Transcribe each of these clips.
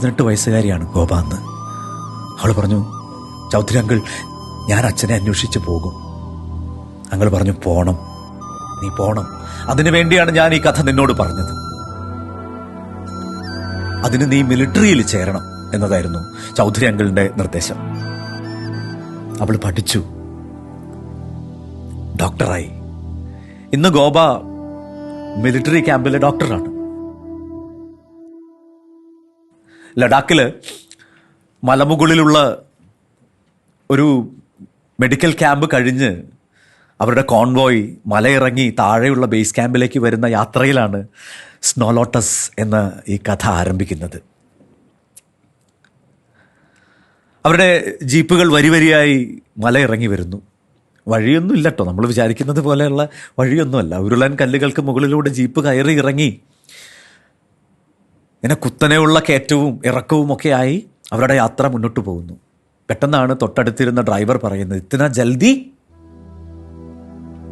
പതിനെട്ട് വയസ്സുകാരിയാണ് ഗോപ എന്ന്. അവൾ പറഞ്ഞു ചൗധരി അങ്കിൾ ഞാൻ അച്ഛനെ അന്വേഷിച്ച് പോകും. അങ്ങൾ പറഞ്ഞു പോണം. നീ പോണം. അതിനു വേണ്ടിയാണ് ഞാൻ ഈ കഥ നിന്നോട് പറഞ്ഞത്. അതിന് നീ മിലിറ്ററിയിൽ ചേരണം എന്നതായിരുന്നു ചൗധരി അങ്കിളിന്റെ നിർദ്ദേശം. അവൾ പഠിച്ചു. ഡോക്ടറായി. ഇന്ന് ഗോപ മിലിറ്ററി ക്യാമ്പിലെ ഡോക്ടറാണ്. ലഡാക്കിൽ മലമുകളിലുള്ള ഒരു മെഡിക്കൽ ക്യാമ്പ് കഴിഞ്ഞ് അവരുടെ കോൺവോയ് മലയിറങ്ങി താഴെയുള്ള ബേസ് ക്യാമ്പിലേക്ക് വരുന്ന യാത്രയിലാണ് സ്നോലോട്ടസ് എന്ന ഈ കഥ ആരംഭിക്കുന്നത്. അവരുടെ ജീപ്പുകൾ വരിവരിയായി മലയിറങ്ങി വരുന്നു. വഴിയൊന്നും ഇല്ല കേട്ടോ നമ്മൾ വിചാരിക്കുന്നത് പോലെയുള്ള വഴിയൊന്നുമല്ല. ഉരുളൻ കല്ലുകൾക്ക് മുകളിലൂടെ ജീപ്പ് കയറി ഇറങ്ങി ഇങ്ങനെ കുത്തനെയുള്ള കയറ്റവും ഇറക്കവും ഒക്കെ ആയി അവരുടെ യാത്ര മുന്നോട്ട് പോകുന്നു. പെട്ടെന്നാണ് തൊട്ടടുത്തിരുന്ന ഡ്രൈവർ പറയുന്നത് ഇത്തന ജൽദി.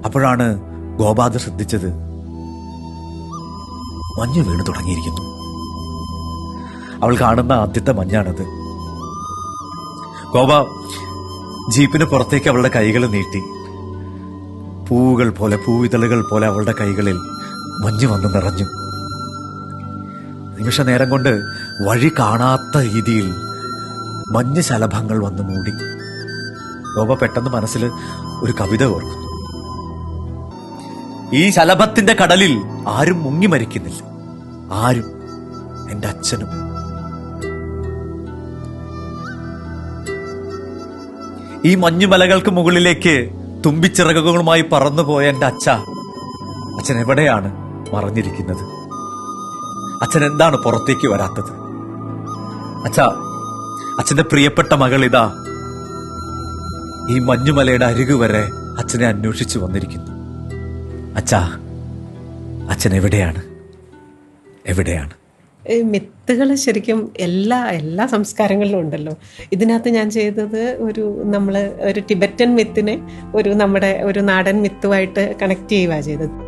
അപ്പോഴാണ് ഗോപാദ ശ്രദ്ധിച്ചത്. മഞ്ഞ് വീണ് തുടങ്ങിയിരിക്കുന്നു. അവൾ കാണുന്ന ആദ്യത്തെ മഞ്ഞാണത്. ഗോപ ജീപ്പിന് പുറത്തേക്ക് അവളുടെ കൈകൾ നീട്ടി. പൂവുകൾ പോലെ പൂവിതളുകൾ പോലെ അവളുടെ കൈകളിൽ മഞ്ഞ് വന്ന് നിറഞ്ഞു. നിമിഷ നേരം കൊണ്ട് വഴി കാണാത്ത രീതിയിൽ മഞ്ഞ ശലഭങ്ങൾ വന്ന് മൂടി. ഗോപ പെട്ടെന്ന് മനസ്സിൽ ഒരു കവിത ഓർക്കുന്നു. ഈ ശലഭത്തിന്റെ കടലിൽ ആരും മുങ്ങി മരിക്കുന്നില്ല. ആരും എന്റെ അച്ഛനും. ഈ മഞ്ഞുമലകൾക്ക് മുകളിലേക്ക് തുമ്പിച്ചിറകുകളുമായി പറന്നുപോയ എന്റെ അച്ഛ അച്ഛൻ എവിടെയാണ് മറഞ്ഞിരിക്കുന്നത്? അച്ഛൻ എന്താണ് പുറത്തേക്ക് വരാത്തത്? അച്ഛ അച്ഛന്റെ പ്രിയപ്പെട്ട മകൾ ഇതാ. ഈ മഞ്ഞുമലയുടെ അരികു വരെ അച്ഛനെ അന്വേഷിച്ചു വന്നിരിക്കുന്നു. അച്ഛാ അച്ഛൻ എവിടെയാണ്? എവിടെയാണ്? മിത്തുകൾ ശരിക്കും എല്ലാ എല്ലാ സംസ്കാരങ്ങളിലും ഉണ്ടല്ലോ. ഇതിനകത്ത് ഞാൻ ചെയ്തത് ഒരു നമ്മൾ ഒരു ടിബറ്റൻ മിത്തിനെ ഒരു നമ്മുടെ ഒരു നാടൻ മിത്തുമായിട്ട് കണക്ട് ചെയ്യുക ചെയ്തത്.